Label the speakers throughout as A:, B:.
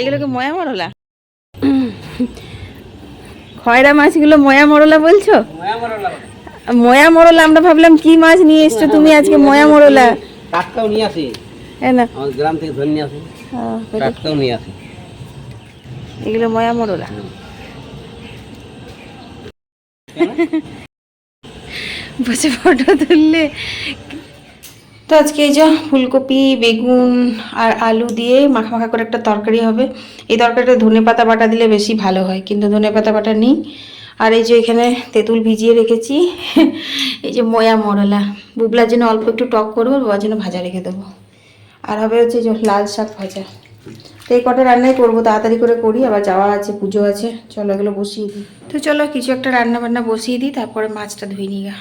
A: এগুলোকে ময়া মরলা? খয়রা মাছগুলো ময়া মরলা বলছো? ময়া মরলা আমরা ভাবলাম কি মাছ নিয়ে এসছো তুমি আজকে ময়া মরলা?
B: টাটকাও নিয়ে আসি।
A: হ্যাঁ না।
B: আমাদের গ্রাম থেকে ধরে নিয়ে আসি।
A: হ্যাঁ,
B: টাটকাও নিয়ে আসি।
A: এগুলো ময়া মরলা। বসে ফটো তুললে তো আজকে এই যা ফুলকপি, বেগুন আর আলু দিয়ে মাখা মাখা করে একটা তরকারি হবে। এই তরকারিটা ধনে পাতা বাটা দিলে বেশি ভালো হয়, কিন্তু ধনে পাতা বাটা নেই। আর এই যে এখানে তেঁতুল ভিজিয়ে রেখেছি। এই যে ময়া মরলা। বুবলার জন্য অল্প একটু টক করব বাবার জন্য ভাজা রেখে দেবো। আর হবে হচ্ছে যে লাল শাক ভাজা। তো এই কটা রান্নাই করব তাড়াতাড়ি করে করি আবার যাওয়া আছে পুজো আছে চলো এগুলো বসিয়ে দিই। তো চলো কিছু একটা রান্না বান্না বসিয়ে দিই তারপরে মাছটা ধুয়ে নিই গা।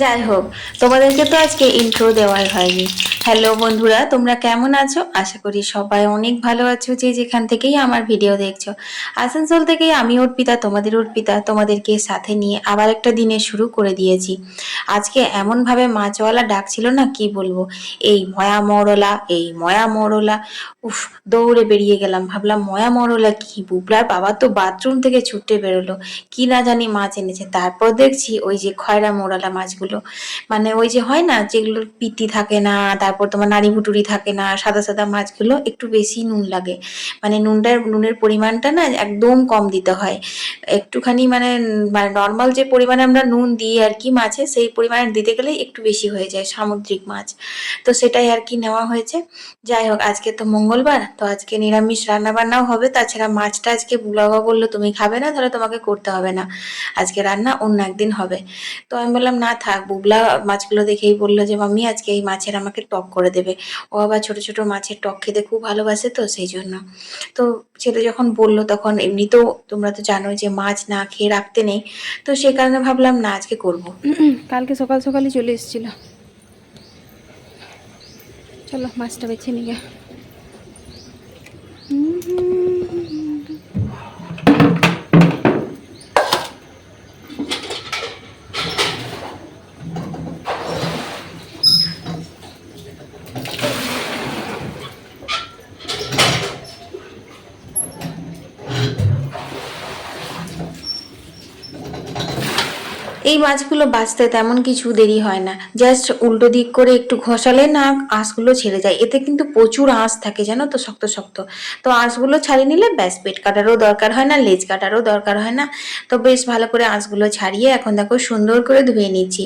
A: যাই হোক তোমাদেরকে তো আজকে ইন্ট্রো দেওয়াই হয়নি। হ্যালো বন্ধুরা তোমরা কেমন আছো? আশা করি সবাই অনেক ভালো আছো যে যেখান থেকেই আমার ভিডিও দেখছ। আসানসোল থেকেই আমি অর্পিতা তোমাদের অর্পিতা তোমাদেরকে সাথে নিয়ে আবার একটা দিনে শুরু করে দিয়েছি। আজকে এমনভাবে মাছওয়ালা ডাকছিল না কি বলব? এই ময়া মরলা এই ময়া মরলা। উফ দৌড়ে বেরিয়ে গেলাম। ভাবলাম, ময়া মরলা কি? বুবলার বাবা তো বাথরুম থেকে ছুটে বেরোলো। কি না জানি মাছ এনেছে। তারপর দেখছি ওই যে খয়রা মোরালা মাছগুলো। মানে ওই যে হয় না যেগুলোর পিতি থাকে না, তারপর তোমার নাড়ি ভুটুরি থাকে না, সাদা সাদা মাছগুলো একটু বেশি নুন লাগে। মানে নুনটার, নুনের পরিমাণটা না একদম কম দিতে হয়। একটুখানি মানে মানে নর্মাল যে পরিমাণে আমরা নুন দিই আর কি মাছে, সেই পরিমাণে দিতে গেলে একটু বেশি হয়ে যায় সামুদ্রিক মাছ। তো সেটাই আর কি নেওয়া হয়েছে। যাই হোক, আজকে তো মঙ্গলবার, তো আজকে নিরামিষ রান্না বান্নাও হবে, তাছাড়া মাছটা আজকে বুলাবা বলল, তুমি খাবে না, তাহলে তোমাকে করতে হবে না। আজকে রান্না অন্য একদিন হবে। তো আমি বললাম, না থাক, বুবলা মাছগুলো দেখেই বলল যে, মাম্মি, আজকে এই মাছের আমাকে টক করে দেবে। ও আবার ছোট ছোট মাছের টক খেতে খুব ভালোবাসে তো, সেই জন্য। তো ছেলে যখন বলল, তখন এমনিতেও তোমরা তো জানো যে মাছ না খেয়ে রাখতে নেই, তো সেই কারণে ভাবলাম, না, আজকে করব। কালকে সকাল সকালই চলে এসেছিল। চলো, মাছটা বেছে নিয়ে Mm-hmm. মাছগুলো বাঁচতে তেমন কিছু দেরি হয় না। জাস্ট উল্টো দিক করে একটু ঘষালে না আঁশগুলো ছেড়ে যায়। এতে কিন্তু প্রচুর আঁশ থাকে, জানো তো? শক্ত শক্ত। তো আঁশগুলো ছাড়িয়ে নিলে ব্যাস, পেট কাটারও দরকার হয় না, লেজ কাটারও দরকার হয় না। তো বেশ ভালো করে আঁশগুলো ছাড়িয়ে এখন দেখো সুন্দর করে ধুয়ে নিচ্ছি।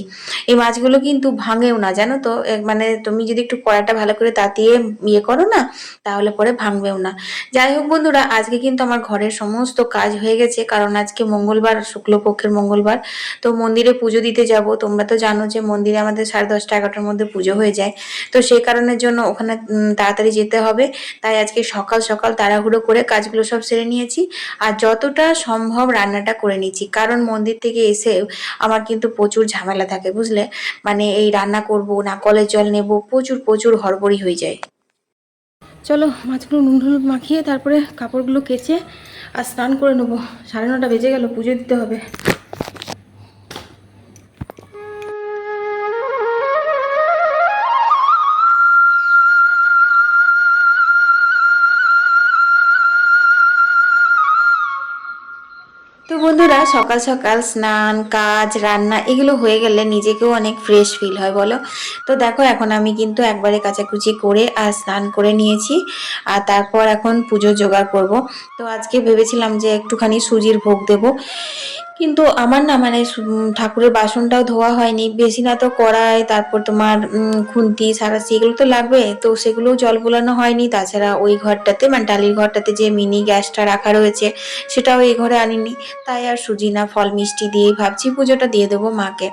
A: এই মাছগুলো কিন্তু ভাঙেও না, জানো তো? মানে তুমি যদি একটু কড়াটা ভালো করে তাতিয়ে ইয়ে করো না, তাহলে পরে ভাঙবেও না। যাই হোক বন্ধুরা, আজকে কিন্তু আমার ঘরের সমস্ত কাজ হয়ে গেছে। কারণ আজকে মঙ্গলবার, শুক্লপক্ষের মঙ্গলবার। তো মন্দিরে পুজো দিতে যাব। তোমরা তো জানো যে মন্দিরে আমাদের সাড়ে দশটা, এগারোটার মধ্যে পুজো হয়ে যায়। তো সেই কারণের জন্য ওখানে তাড়াতাড়ি যেতে হবে। তাই আজকে সকাল সকাল তাড়াহুড়ো করে কাজগুলো সব সেরে নিয়েছি। আর যতটা সম্ভব রান্নাটা করে নিয়েছি কারণ মন্দির থেকে এসে আমার কিন্তু প্রচুর ঝামেলা থাকে, বুঝলে? মানে এই রান্না করব, না কলের জল নেব, প্রচুর প্রচুর হড়বড়ি হয়ে যায়। চলো, মাছগুলো নুন, হলুদ মাখিয়ে তারপরে কাপড়গুলো কেচে আর স্নান করে নেব। সাড়ে নটা বেজে গেল, পুজো দিতে হবে। বন্ধুরা, সকাল সকাল স্নান, কাজ, রান্না, এগুলো হয়ে গেলে নিজেকেও অনেক ফ্রেশ ফিল হয়, বলো? তো দেখো, এখন আমি কিন্তু একবারে কাচাকুচি করে আর স্নান করে নিয়েছি আর তারপর এখন পুজো জোগাড় করব। তো আজকে ভেবেছিলাম যে একটুখানি সুজির ভোগ দেব। কিন্তু আমার না মানে ঠাকুরের বাসনটাও ধোয়া হয়নি। বেশি না তো কড়াই, তারপর তোমার খুন্তি সারাসি এগুলো তো লাগবে। তো সেগুলোও জল বোলানো হয়নি। তাছাড়া ওই ঘরটাতে মানে ডালির ঘরটাতে যে মিনি গ্যাসটা রাখা রয়েছে, সেটাও এই ঘরে আনিনি। তাই আর সুজি না, ফল মিষ্টি দিয়ে ভাবছি পুজোটা দিয়ে দেবো মাকে।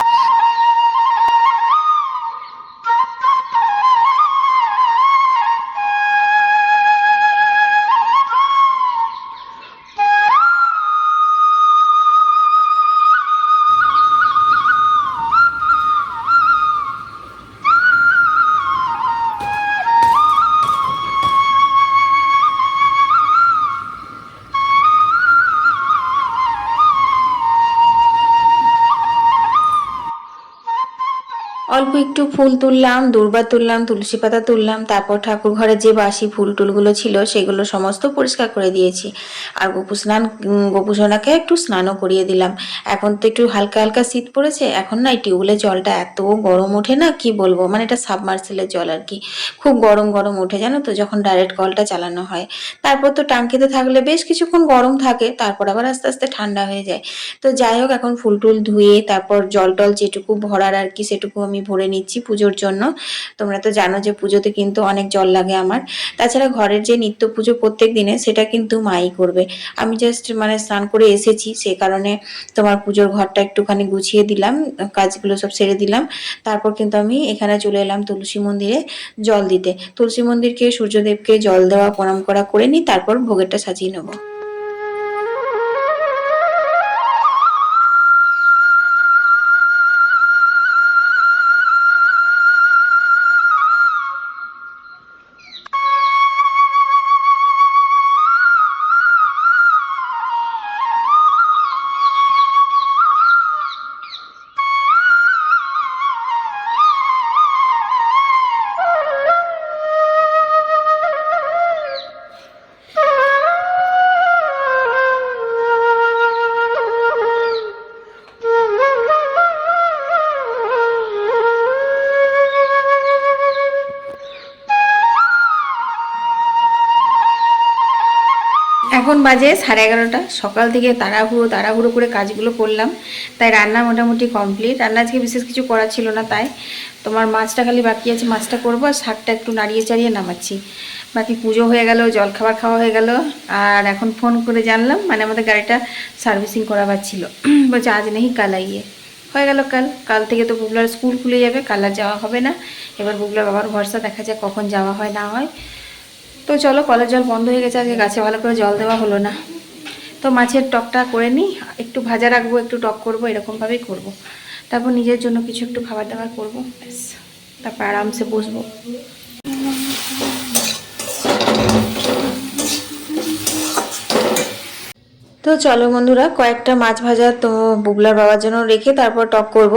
A: অল্প একটু ফুল তুললাম দুর্বা তুললাম তুলসী পাতা তুললাম তারপর ঠাকুর ঘরে যে বাসি ফুল টুলগুলো ছিল সেগুলো সমস্ত পরিষ্কার করে দিয়েছি। আর গোপু স্নান উম, গোপু সোনাকে একটু স্নানও করিয়ে দিলাম। এখন তো একটু হালকা হালকা শীত পড়েছে এখন না এই টিউবওয়েলের জলটা এত গরম ওঠে না কি বলব? মানে এটা সাবমার্সেলের জল আর কি। খুব গরম গরম ওঠে জানো তো যখন ডাইরেক্ট কলটা চালানো হয়। তারপর তো টাঙ্কিতে থাকলে বেশ কিছুক্ষণ গরম থাকে তারপর আবার আস্তে আস্তে ঠান্ডা হয়ে যায়। তো যাই হোক এখন ফুল টুল ধুয়ে তারপর জল টল যেটুকু ভরার আর কি সেটুকু আমি ভরে নিচ্ছি পুজোর জন্য। তোমরা তো জানো যে পুজোতে কিন্তু অনেক জল লাগে আমার। তাছাড়া ঘরের যে নিত্য পুজো প্রত্যেক দিনে সেটা কিন্তু মাই করবে। আমি জাস্ট মানে স্নান করে এসেছি, সে কারণে তোমার পুজোর ঘরটা একটুখানি গুছিয়ে দিলাম, কাজগুলো সব সেরে দিলাম। তারপর কিন্তু আমি এখানে চলে এলাম তুলসী মন্দিরে জল দিতে। তুলসী মন্দিরকে সূর্যদেবকে জল দেওয়া, প্রণাম করা, করে নিই, তারপর ভোগেরটা সাজিয়ে নেব। বাজে, সাড়ে এগারোটা। সকাল থেকে তাড়াহুড়ো তাড়াহুড়ো করে কাজগুলো করলাম। তাই রান্না মোটামুটি কমপ্লিট রান্না আজকে বিশেষ কিছু করার ছিল না তাই। তোমার মাছটা খালি বাকি আছে, মাছটা করব আর শাকটা একটু নাড়িয়ে চাড়িয়ে নামাচ্ছি। বাকি পুজো হয়ে গেল জলখাবার খাওয়া হয়ে গেল। আর এখন ফোন করে জানলাম মানে আমাদের গাড়িটা সার্ভিসিং করাবার ছিল। বলছে, আজ নেই, কাল আইয়ে। হয়ে গেল কাল। কাল থেকে তো বুবলার স্কুল খুলে যাবে, কাল আর যাওয়া হবে না। এবার বুবলার বাবার ভরসা দেখা যায় কখন যাওয়া হয়, না হয়। তো চলো কলের জল বন্ধ হয়ে গেছে আজকে গাছে ভালো করে জল দেওয়া হলো না। তো মাছের টকটা করে নিই, একটু ভাজা রাখব, একটু টক করব এরকমভাবেই করব। তারপর নিজের জন্য কিছু একটু খাবার দাবার করব, ব্যাস। তারপর আরামসে বসবো। তো চলো বন্ধুরা, কয়েকটা মাছ ভাজা তো বুবলার বাবার জন্য রেখে তারপর টক করব।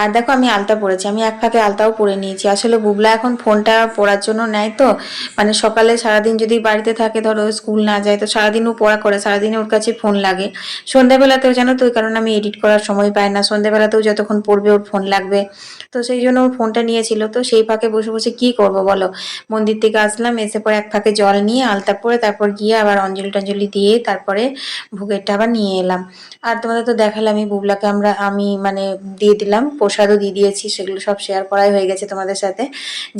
A: আর দেখো আমি আলতা পরেছি, আমি এক ফাঁকে আলতাও পরে নিয়েছি। আসলে বুবলা এখন ফোনটা পড়ার জন্য নেয় তো মানে সকালে সারাদিন যদি বাড়িতে থাকে, ধরো স্কুল না যায়, তো সারাদিন ও পড়া করে, সারাদিন ওর কাছে ফোন লাগে। সন্ধ্যাবেলাতেও জানো তো, ওই কারণে আমি এডিট করার সময় পাই না। সন্ধ্যাবেলাতেও যতক্ষণ পড়বে ওর ফোন লাগবে। তো সেই জন্য ওর ফোনটা নিয়েছিল, তো সেই ফাঁকে বসে বসে কি করব বলো? মন্দির থেকে আসলাম, এসে পরে এক ফাঁকে জল নিয়ে আলতা পরে তারপর গিয়ে আবার অঞ্জলি টঞ্জলি দিয়ে তারপরে ভোগেরটা আবার নিয়ে এলাম। আর তোমাদের তো দেখালামই, বুবলাকে আমরা, আমি মানে দিয়ে দিলাম, প্রসাদও দিয়ে দিয়েছি, সেগুলো সব শেয়ার করাই হয়ে গেছে তোমাদের সাথে।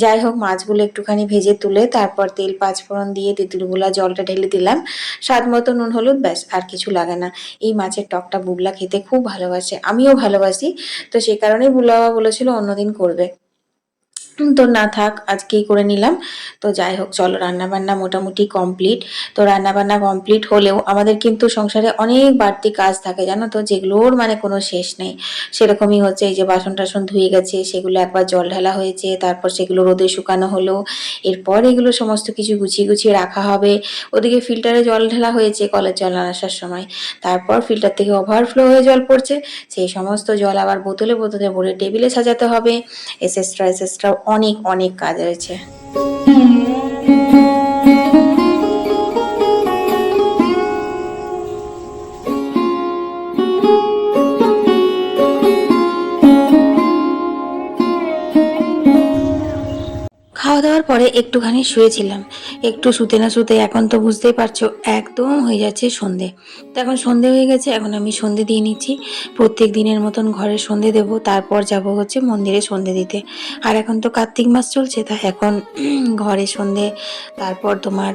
A: যাই হোক, মাছগুলো একটুখানি ভেজে তুলে তারপর তেল, পাঁচফোড়ন দিয়ে তেঁতুলগুলা, জলটা ঢেলে দিলাম। স্বাদ মতো নুন, হলুদ, ব্যাস, আর কিছু লাগে না। এই মাছের টকটা বুবলা খেতে খুব ভালোবাসে, আমিও ভালোবাসি। তো সে কারণেই বুবলা বাবা বলেছিল অন্যদিন করবে। তো না থাক, আজকেই করে নিলাম। তো যাই হোক, চলো রান্না বান্না মোটামুটি কমপ্লিট তো রান্না বান্না কমপ্লিট হলেও আমাদের কিন্তু সংসারে অনেক বাড়তি কাজ থাকে, জানো তো, যেগুলোর মানে কোনো শেষ নেই। সেরকমই হচ্ছে, এই যে বাসন টাসন ধুয়ে গেছে, সেগুলো একবার জল ঢালা হয়েছে, তারপর সেগুলো রোদে শুকানো হলো। এরপর এগুলো সমস্ত কিছু গুছিয়ে গুছিয়ে রাখা হবে। ওদিকে ফিল্টারে জল ঢালা হয়েছে, কলের জল আসার সময়। তারপর ফিল্টার থেকে ওভারফ্লো হয়ে জল পড়ছে। সেই সমস্ত জল আবার বোতলে বোতলে ভরে টেবিলে সাজাতে হবে। এসেস্ট্রা এসেস্ট্রা অনেক অনেক কাজ রয়েছে। দাওয়ার পরে একটুখানি শুয়েছিলাম। একটু শুতে না শুতে এখন তো বুঝতেই পারছ, একদম হয়ে যাচ্ছে সন্ধে। তো এখন সন্ধে হয়ে গেছে, এখন আমি সন্ধে দিয়ে নিচ্ছি। প্রত্যেক দিনের মতন ঘরে সন্ধে দেব, তারপর যাব হচ্ছে মন্দিরে সন্ধে দিতে। আর এখন তো কার্তিক মাস চলছে, তা এখন ঘরে সন্ধে, তারপর তোমার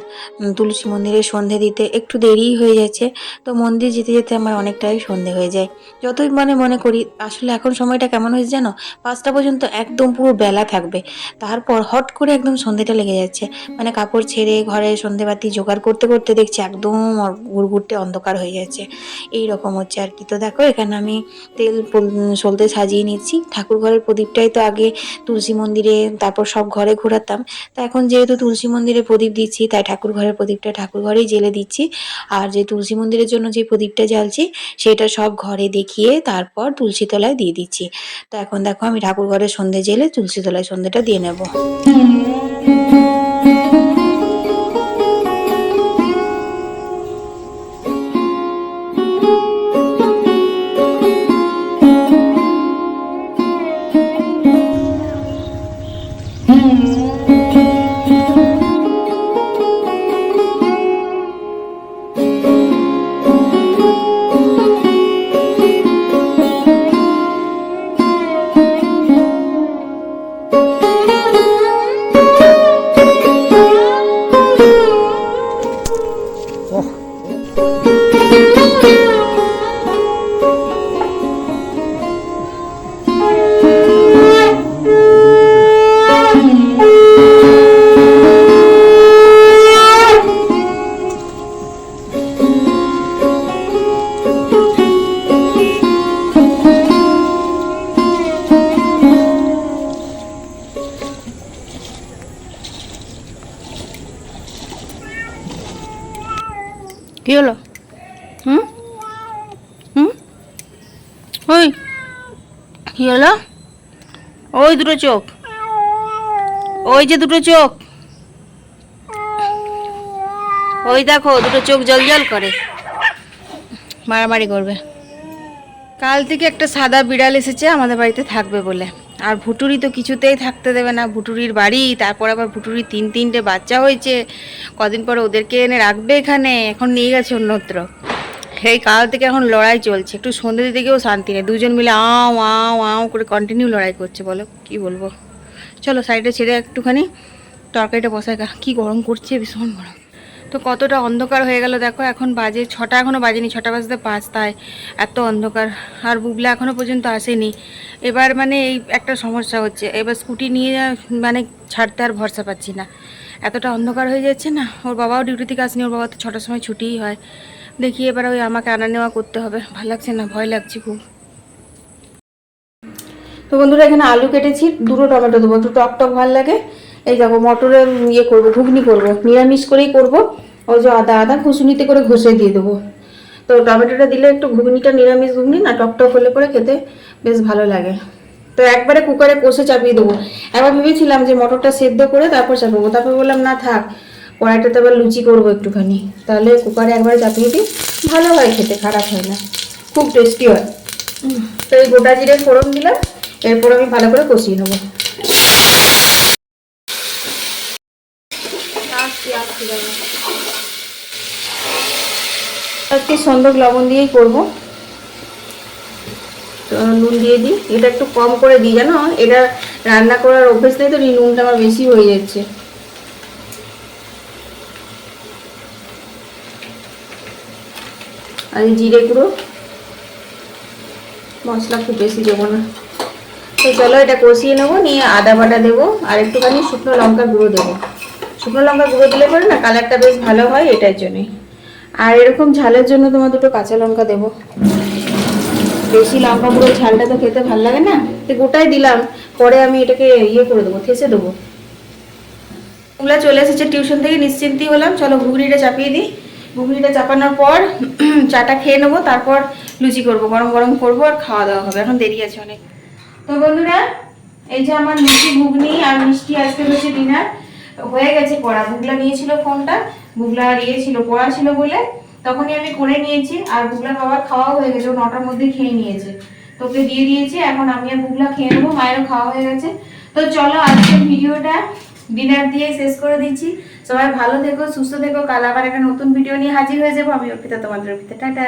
A: তুলসী মন্দিরে সন্ধে দিতে একটু দেরিই হয়ে যাচ্ছে। তো মন্দির যেতে যেতে আমার অনেকটাই সন্ধে হয়ে যায়। যতই মনে মনে করি, আসলে এখন সময়টা কেমন হয়েছে জানো? পাঁচটা পর্যন্ত একদম পুরো বেলা থাকবে। তারপর হট করে একদম সন্ধে
C: সন্ধেটা লেগে যাচ্ছে। মানে কাপড় ছেড়ে ঘরে সন্ধেবাতি জোগাড় করতে করতে দেখছি একদম গুড়গুড়টে অন্ধকার হয়ে যাচ্ছে। এই রকম হচ্ছে আর কি। তো দেখো, এখানে আমি তেল সলতে সাজিয়ে নিচ্ছি। ঠাকুর ঘরের প্রদীপটাই তো আগে তুলসী মন্দিরে, তারপর সব ঘরে ঘোরাতাম। তা এখন যেহেতু তুলসী মন্দিরে প্রদীপ দিচ্ছি, তাই ঠাকুর ঘরের প্রদীপটা ঠাকুর ঘরেই জেলে দিচ্ছি। আর যে তুলসী মন্দিরের জন্য যে প্রদীপটা জ্বালছি, সেটা সব ঘরে দেখিয়ে তারপর তুলসী তলায় দিয়ে দিচ্ছি। তো এখন দেখো, আমি ঠাকুর ঘরে সন্ধে জেলে তুলসী তলায় সন্ধেটা দিয়ে নেব। Música কি হলো? হুম? হুম? ওই, কি হলো? ওই দুটো চোখ। ওই যে দুটো চোখ। ওই দেখো, দুটো চোখ জল জল করে। মারামারি করবে। কাল থেকে একটা সাদা বিড়াল এসেছে আমাদের বাড়িতে থাকবে বলে। আর ভুটুরি তো কিছুতেই থাকতে দেবে না। ভুটুরির বাড়ি, তারপর আবার ভুটুরির তিন তিনটে বাচ্চা হয়েছে। কদিন পরে ওদেরকে এনে রাখবে এখানে, এখন নিয়ে গেছে অন্যত্র। সেই কাল থেকে এখন লড়াই চলছে। একটু সন্ধে দিতে গিয়েও শান্তি নেই। দুজন মিলে আও আও আও করে কন্টিনিউ লড়াই করছে বলো, কি বলব? চলো সাইডে ছেড়ে একটুখানি তরকারিটা বসায় কী গরম করছে, ভীষণ গরম। তো কতটা অন্ধকার হয়ে গেল দেখো, এখন বাজে ছটা এখনও বাজেনি, ছটা বাজতে পাঁচ, তাই এত অন্ধকার। আর বুবলা এখনও পর্যন্ত আসেনি। এবার মানে এই একটা সমস্যা হচ্ছে, এবার স্কুটি নিয়ে মানে ছাড়তে আর ভরসা পাচ্ছি না। এতটা অন্ধকার হয়ে যাচ্ছে না, ওর বাবাও ডিউটি থেকে আসেনি, ওর বাবা তো ছটার সময় ছুটিই হয়। দেখি এবার ওই আমাকে আনা নেওয়া করতে হবে, ভালো লাগছে না, ভয় লাগছে খুব। তো বন্ধুরা এখানে আলু কেটেছি, দুটো টমেটো দেবো, একটু টক টক ভালো লাগে। এই দেখো, মটরের ইয়ে করব, ঘুগনি করব, নিরামিষ করেই করব। ওই যে আদা আদা খুসুনিতে করে ঘষে দিয়ে দেবো। তো টমেটোটা দিলে একটু ঘুগনিটা নিরামিষ ঘুগনি না, টক টক হলে পরে খেতে বেশ ভালো লাগে। তো একবারে কুকারে কষে চাপিয়ে দেবো। একবার ভেবেছিলাম যে মটরটা সেদ্ধ করে তারপর চাপাবো, তারপর বললাম, না, থাক, কড়াইটাতে আবার লুচি করব একটুখানি। তাহলে কুকারে একবারে চাপিয়ে দিই, ভালো হয় খেতে, খারাপ হয় না, খুব টেস্টি হয়। তো এই গোটা জিরে ফোড়ন দিলাম, এরপর আমি ভালো করে কষিয়ে নেব। আজকে সন্দক লবণ দিয়েই করব। তো নুন দিয়ে দিই। এটা একটু কম করে দিই, জানো? এটা রান্না করার অভ্যেস নেই, তো নুনটা আমার বেশি হয়ে যাচ্ছে। আর জিরে গুঁড়ো। মশলা খুব বেশি দেবো না। তো চলো এটা কষিয়ে নেব, নিয়ে আদা বাটা দেবো, আর একটুখানি শুকনো লঙ্কা গুঁড়ো দেবো। শুকনো লঙ্কা গুঁড়ো দিলে পরে না কালারটা বেশ ভালো হয় এটার জন্যই। আর এরকম ঝালের জন্য তোমার দুটো কাঁচা লঙ্কা দেবো। বেশি লঙ্কা গুঁড়ো ঝালটা তো খেতে ভালো লাগে না? তো গোটাই দিলাম, পরে আমি এটাকে ইয়ে করে দেবো থেসে দেবো। ওগুলা চলে এসেছে টিউশন থেকে, নিশ্চিন্তি হলাম। চলো ঘুগনিটা চাপিয়ে দিই। ঘুগনিটা চাপানোর পর চাটা খেয়ে নেব, তারপর লুচি করব, গরম গরম করব আর খাওয়া দাওয়া হবে। এখন দেরি আছে অনেক। তো বন্ধুরা, এই যে আমার লুচি, ঘুগনি আর মিষ্টি আজকে হচ্ছে ডিনার হয়ে গেছে পড়া। বুগলা নিয়েছিল ফোনটা বুগলার ইয়ে ছিল, পড়া ছিল বলে তখনই আমি করে নিয়েছি আর বুগলার বাবার খাওয়া হয়ে গেছে নটার মধ্যে খেয়ে নিয়েছে। তোকে দিয়ে দিয়েছি, এখন আমি আর বুগলা খেয়ে নেব, মায়েরও খাওয়া হয়ে গেছে। তো চলো আজকের ভিডিওটা ডিনার দিয়ে শেষ করে দিচ্ছি। সবাই ভালো থেকো, সুস্থ থেকো, কাল আবার একটা নতুন ভিডিও নিয়ে হাজির হয়ে যাব। আমি অর্পিতা, তোমাদের অর্পিতা। টাটা।